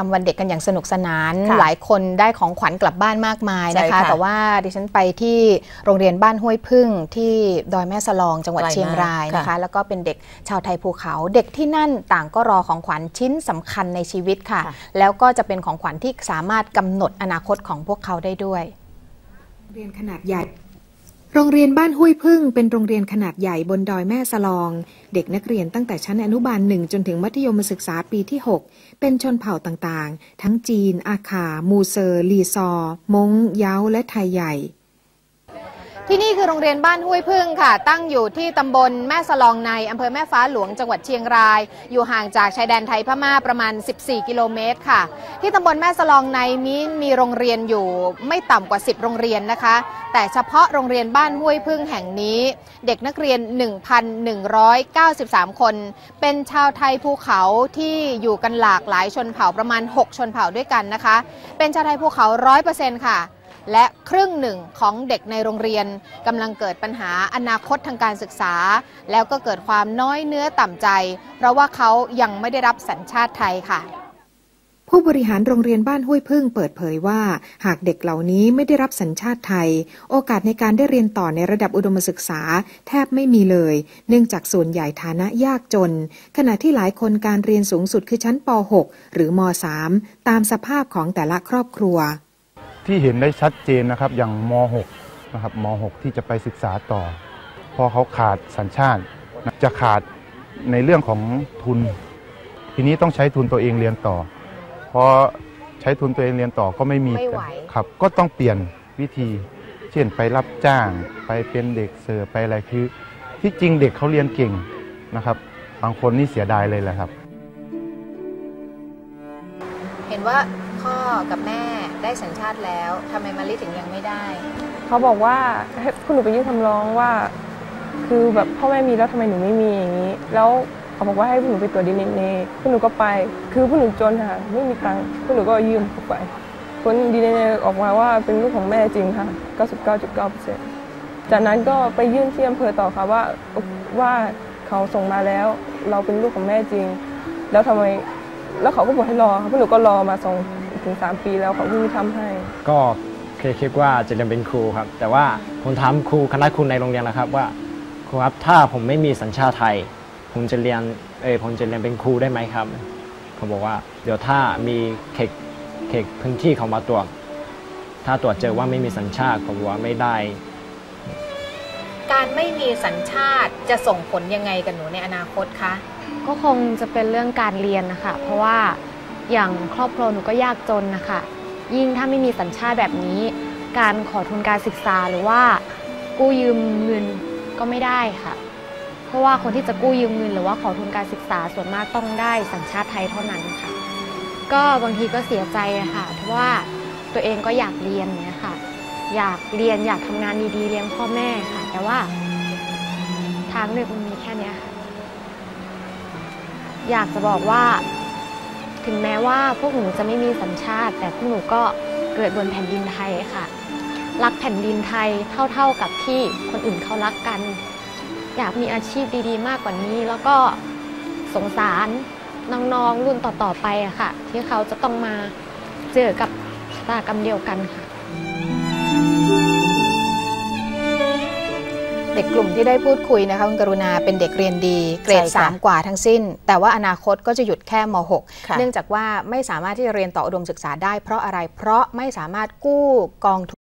ทำวันเด็กกันอย่างสนุกสนานค่ะหลายคนได้ของขวัญกลับบ้านมากมายนะใช่คะค่ะแต่ว่าดิฉันไปที่โรงเรียนบ้านห้วยพึ่งที่ดอยแม่สลองจังหวัดไกลมากเชียงรายนะคะค่ะแล้วก็เป็นเด็กชาวไทยภูเขา เด็กที่นั่นต่างก็รอของขวัญชิ้นสำคัญในชีวิตค่ะค่ะ แล้วก็จะเป็นของขวัญที่สามารถกำหนดอนาคตของพวกเขาได้ด้วยโรงเรียนขนาดใหญ่ โรงเรียนบ้านห้วยพึ่งเป็นโรงเรียนขนาดใหญ่บนดอยแม่สลอง เด็กนักเรียนตั้งแต่ชั้นอนุบาลหนึ่งจนถึงมัธยมศึกษาปีที่ 6 เป็นชนเผ่าต่างๆ ทั้งจีน อาขา มูเซอร์ ลีซอ มง เย้า และไทยใหญ่ ที่นี่คือโรงเรียนบ้านห้วยพึ่งค่ะ ตั้งอยู่ที่ตำบลแม่สลองในอำเภอแม่ฟ้าหลวงจังหวัดเชียงราย อยู่ห่างจากชายแดนไทยพม่าประมาณ 14 กิโลเมตรค่ะ ที่ตำบลแม่สลองในมีมีโรงเรียนอยู่ไม่ต่ำกว่า 10 โรงเรียนนะคะ แต่เฉพาะโรงเรียนบ้านห้วยพึ่งแห่งนี้ เด็กนักเรียน 1,193 คน เป็นชาวไทยภูเขาที่อยู่กันหลากหลายชนเผ่าประมาณ 6 ชนเผ่าด้วยกันนะคะ เป็นชาวไทยภูเขา 100%ค่ะ และครึ่งหนึ่งของเด็กในโรงเรียนกำลังเกิดปัญหาอนาคตทางการศึกษา แล้วก็เกิดความน้อยเนื้อต่ำใจ เพราะว่าเขายังไม่ได้รับสัญชาติไทยค่ะผู้บริหารโรงเรียนบ้านห้วยพึ่งเปิดเผยว่า หากเด็กเหล่านี้ไม่ได้รับสัญชาติไทย โอกาสในการได้เรียนต่อในระดับอุดมศึกษา แทบไม่มีเลย เนื่องจากส่วนใหญ่ฐานะยากจน ขณะที่หลายคนการเรียนสูงสุดคือชั้นป .6 หรือม .3 ตามสภาพของแต่ละครอบครัว ที่เห็นได้ชัดเจนนะครับอย่างม .6 นะครับม .6 ที่จะไปศึกษาต่อ พอเขาขาดสัญชาตินะจะขาดในเรื่องของทุน ทีนี้ต้องใช้ทุนตัวเองเรียนต่อพอใช้ทุนตัวเองเรียนต่อก็ไม่มีไม่ไหวครับ ก็ต้องเปลี่ยนวิธี เช่นไปรับจ้าง ไปเป็นเด็กเสิร์ฟไปอะไรคือ ที่จริงเด็กเขาเรียนเก่งนะครับบางคนนี่เสียดายเลยแหละครับ เห็นว่าพ่อกับแม่ ได้สัญชาติแล้วทำไมมาลิถึงยังไม่ได้ เขาบอกว่าให้พวกหนูไปยื่นคำร้องว่า คือแบบพ่อแม่มีแล้วทำไมหนูไม่มีอย่างนี้ แล้วเขาบอกว่าให้พวกหนูไปตรวจดีเอ็นเอพวกหนูก็ไป คือพวกหนูจนค่ะไม่มีตังค์พวกหนูก็ยื่นเขาไปผลดีเอ็นเอออกมาว่าเป็นลูกของแม่จริงค่ะ 99.9%จากนั้นก็ไปยื่นที่อำเภอต่อค่ะว่าว่าเขาส่งมาแล้ว เราเป็นลูกของแม่จริง แล้วทำไมแล้วเขาก็บอกให้รอค่ะพวกหนูก็รอมาสอง ถึงสามปีแล้วเขาเพิ่งทำให้ ก็เคยคิดว่าจะเรียนเป็นครูครับ แต่ว่าผมถามครูคณะครูในโรงเรียนนะครับว่าครูครับถ้าผมไม่มีสัญชาติไทย ผมจะเรียนเออผมจะเรียนเป็นครูได้ไหมครับเขาบอกว่า เดี๋ยวถ้ามีเขตเขตพื้นที่เขามาตรวจถ้าตรวจเจอว่าไม่มีสัญชาติผมบอกว่าไม่ได้ การไม่มีสัญชาติจะส่งผลยังไงกับหนูในอนาคตคะก็คงจะเป็นเรื่องการเรียนนะคะเพราะว่า อย่างครอบครัวหนูก็ยากจนนะคะยิ่งถ้าไม่มีสัญชาติแบบนี้ การขอทุนการศึกษาหรือว่ากู้ยืมเงินก็ไม่ได้ค่ะ เพราะว่าคนที่จะกู้ยืมเงินหรือว่าขอทุนการศึกษาส่วนมากต้องได้สัญชาติไทยเท่านั้นค่ะ ก็บางทีก็เสียใจค่ะเพราะว่าตัวเองก็อยากเรียนเนี่ยค่ะ อยากเรียนอยากทำงานดีๆเลี้ยงพ่อแม่ค่ะ แต่ว่าทางเลือกมันมีแค่นี้ค่ะ อยากจะบอกว่า ถึงแม้ว่าพวกหนูจะไม่มีสัญชาติ แต่พวกหนูก็เกิดบนแผ่นดินไทยค่ะ รักแผ่นดินไทยเท่าๆกับที่คนอื่นเขารักกัน อยากมีอาชีพดีๆ มากกว่านี้ แล้วก็สงสารน้องๆรุ่นต่อๆไปอะค่ะ ที่เขาจะต้องมาเจอกับชะตากรรมเดียวกันค่ะ ด็กกลุ่มที่ได้พูดคุยนะคะคุณกรุณาเป็นเด็กเรียนดี เกรดใช่ค่ะ3กว่าทั้งสิ้น แต่ว่าอนาคตก็จะหยุดแค่มค่ะ .6 เนื่องจากว่าไม่สามารถที่จะเรียนต่ออุดมศึกษาได้เพราะอะไรเพราะไม่สามารถกู้กองทุน